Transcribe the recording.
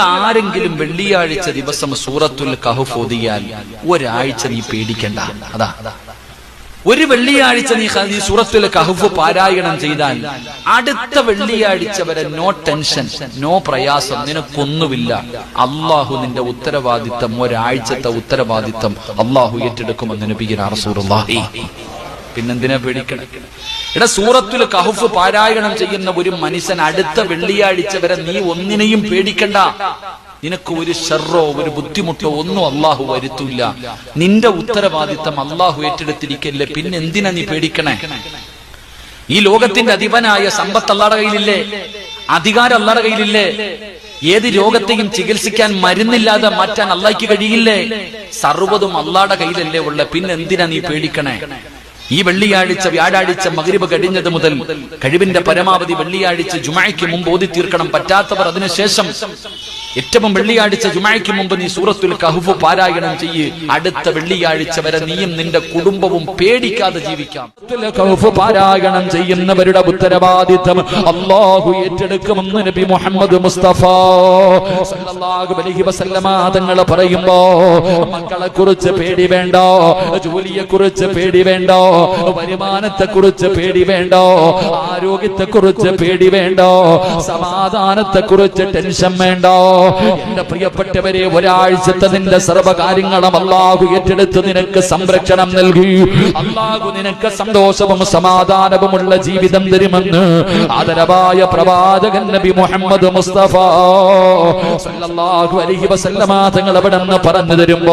ആരെങ്കിലും വെള്ളിയാഴ്ച ദിവസം സൂറത്തുൽ കഹഫ് ഓതിയാൽ ഒരാഴ്ച നീ പേടിക്കണ്ട. അതാ. ഒരു വെള്ളിയാഴ്ച നീ ഈ സൂറത്തുൽ കഹഫ് പാരായണം ചെയ്താൽ അടുത്ത വെള്ളിയാഴ്ച വരെ നോ ടെൻഷൻ നോ പ്രയാസം നിനക്കൊന്നുമില്ല. അള്ളാഹു നിന്റെ ഉത്തരവാദിത്തം ഒരാഴ്ചത്തെ ഉത്തരവാദിത്തം അള്ളാഹു ഏറ്റെടുക്കുമെന്ന് നബിഗിനാർ റസൂലുള്ളാഹി. പിന്നെന്തിനാ പേടിക്കണം? എടാ സൂറത്തുൽ കഹുഫ് പാരായണം ചെയ്യുന്ന ഒരു മനുഷ്യൻ അടുത്ത വെള്ളിയാഴ്ച വരെ നീ ഒന്നിനെയും പേടിക്കണ്ട. നിനക്ക് ഒരു ഷെറോ ഒരു ബുദ്ധിമുട്ടോ ഒന്നും അള്ളാഹു വരുത്തൂല നിന്റെ ഉത്തരവാദിത്തം അള്ളാഹു ഏറ്റെടുത്തിരിക്കല്ലേ പിന്നെ എന്തിനാ നീ പേടിക്കണേ? ഈ ലോകത്തിന്റെ അധിപനായ സമ്പത്ത് അള്ളാടെ കയ്യിലില്ലേ? അധികാരം അള്ളാടെ കയ്യിലില്ലേ? ഏത് രോഗത്തെയും ചികിത്സിക്കാൻ മരുന്നില്ലാതെ മാറ്റാൻ അള്ളാഹ്ക്ക് കഴിയില്ലേ? സർവതും അള്ളാടെ കയ്യിലല്ലേ ഉള്ള പിന്നെന്തിനാ നീ പേടിക്കണേ? ഈ വെള്ളിയാഴ്ച വ്യാഴാഴ്ച മകരിവ് കഴിഞ്ഞത് മുതൽ കഴിവിന്റെ പരമാവധി വെള്ളിയാഴ്ച ജുമായ്ക്ക് മുമ്പ് ഓതി തീർക്കണം പറ്റാത്തവർ അതിനുശേഷം ഏറ്റവും വെള്ളിയാഴ്ച ജുമായ്ക്ക് മുമ്പ് നീ സൂറത്തുൽ കഹുഫ് പാരായണം ചെയ്യ്. അടുത്ത വെള്ളിയാഴ്ച വരെ നീയും നിന്റെ കുടുംബവും പേടിക്കാതെ ജീവിക്കാം. കഹുഫ് പാരായണം ചെയ്യുന്നവരുടെ ഉത്തരവാദിത്തം അള്ളാഹു ഏറ്റെടുക്കുമെന്ന് നബി മുഹമ്മദ് മുസ്തഫ സല്ലല്ലാഹു അലൈഹി വസല്ലമ തങ്ങൾ പറയുമ്പോ മക്കളെ കുറിച്ച് പേടി വേണ്ട? ജോലിയെ കുറിച്ച് പേടി വേണ്ട? വരുമാനത്തെ കുറിച്ച് പേടി വേണ്ട? ആരോഗ്യത്തെ കുറിച്ച് പേടി വേണ്ടോ? സമാധാനത്തെ കുറിച്ച് ടെൻഷൻ വേണ്ടോ? എന്റെ പ്രിയപ്പെട്ടവരെ ഒരാഴ്ചത്തെ നിന്റെ സർവകാര്യങ്ങളും അള്ളാഹു ഏറ്റെടുത്ത് നിനക്ക് സംരക്ഷണം നൽകി. അള്ളാഹു നിനക്ക് സന്തോഷവും സമാധാനവുമുള്ള ജീവിതം തരുമെന്ന് ആദരവായ പ്രവാചകൻ നബി മുഹമ്മദ് മുസ്തഫ സല്ലല്ലാഹു അലൈഹി വസല്ലമ തങ്ങൾ അവിടെ നിന്ന് പറഞ്ഞു തരുമ്പോ